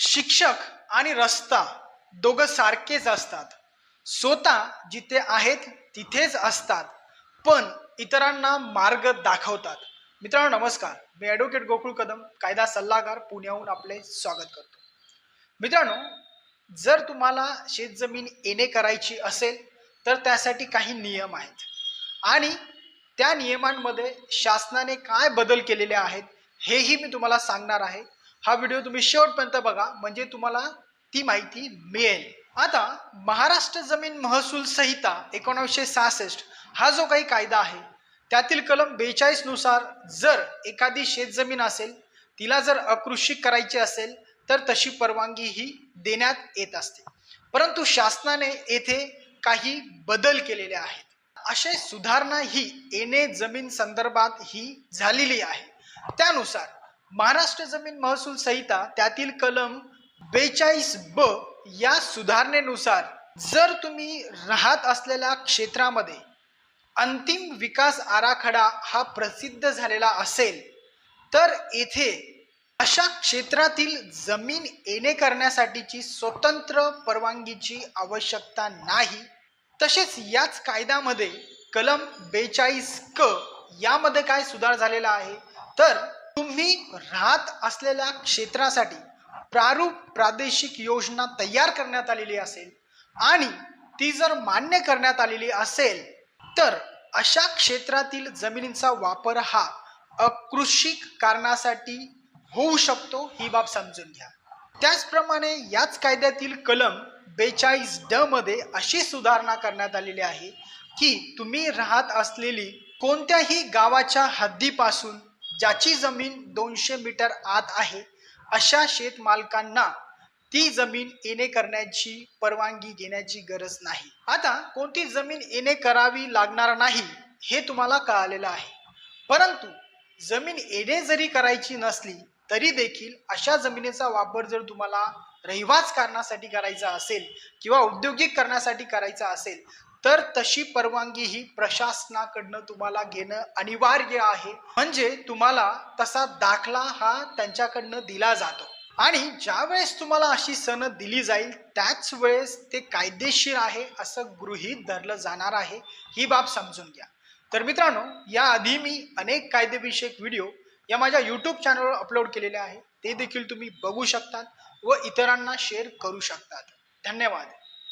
शिक्षक आणि रस्ता दोघं सारखेच असतात. स्वतः जिथे आहेत तिथेच असतात पण इतरांना मार्ग दाखवतात. मित्रांनो नमस्कार. मी ॲडव्होकेट गोकुळ कदम कायदा सल्लागार पुण्याहून आपले स्वागत करतो. मित्रांनो जर तुम्हाला शेतजमीन येणे करायची असेल तर त्यासाठी काही नियम आहेत. आणि त्या नियमांमध्ये शासनाने काय बदल केलेले आहेत हेही मी तुम्हाला सांगणार आहे. हा व्हिडिओ तुम्ही शेवटपर्यंत बघा. म्हणजे तुम्हाला ती माहिती मिळेल. आता महाराष्ट्र जमीन महसूल संहिता एकोणीसशे सहासष्ट हा जो काही कायदा आहे त्यातील कलम बेचाळीसनुसार जर एखादी शेतजमीन असेल तिला जर अकृषी करायची असेल तर तशी परवानगी ही देण्यात येत असते. परंतु शासनाने येथे काही बदल केलेले आहेत. असे सुधारणा ही येणे जमीन संदर्भात ही झालेली आहे. त्यानुसार महाराष्ट्र जमीन महसूल संहिता त्यातील कलम बेचाळीस ब या सुधारणेनुसार जर तुम्ही राहत असलेल्या क्षेत्रामध्ये अंतिम विकास आराखडा हा प्रसिद्ध झालेला असेल तर येथे अशा क्षेत्रातील जमीन येणे करण्यासाठीची स्वतंत्र परवानगीची आवश्यकता नाही. तसेच याच कायद्यामध्ये कलम बेचाळीस क यामध्ये काय सुधार झालेला आहे? तर तुम्ही राहत असलेल्या क्षेत्रासाठी प्रारूप प्रादेशिक योजना तयार करण्यात आलेली असेल आणि ती जर मान्य करण्यात आलेली असेल तर अशा क्षेत्रातील जमिनींचा वापर हा अकृषिक कारणासाठी होऊ शकतो ही बाब समजून घ्या. त्याचप्रमाणे याच कायद्यातील कलम बेचाळीस ड मध्ये अशी सुधारणा करण्यात आलेली आहे की तुम्ही राहत असलेली कोणत्याही गावाच्या हद्दीपासून ज्याची जमीन दोनशे मीटर आत आहे अशा शेतमालकांना ती जमीन येणे करण्याची परवानगी घेण्याची गरज नाही. आता कोणती जमीन येणे करावी लागणार नाही हे तुम्हाला कळालेलं आहे. परंतु जमीन येणे जरी करायची नसली तरी देखील अशा जमिनीचा वापर जर तुम्हाला रहिवास कारणासाठी करायचा असेल किंवा औद्योगिक करण्यासाठी करायचा असेल तर तशी परवानगी ही प्रशासनाकडनं तुम्हाला घेणं अनिवार्य आहे. म्हणजे तुम्हाला तसा दाखला हा त्यांच्याकडनं दिला जातो. आणि ज्या वेळेस तुम्हाला अशी सनद दिली जाईल त्याच वेळेस ते कायदेशीर आहे असं गृहीत धरलं जाणार आहे. ही बाब समजून घ्या. तर मित्रांनो याआधी मी अनेक कायदेविषयक व्हिडिओ या माझ्या यूट्यूब चॅनलवर अपलोड केलेले आहे. ते देखील तुम्ही बघू शकतात व इतरांना शेअर करू शकतात. धन्यवाद.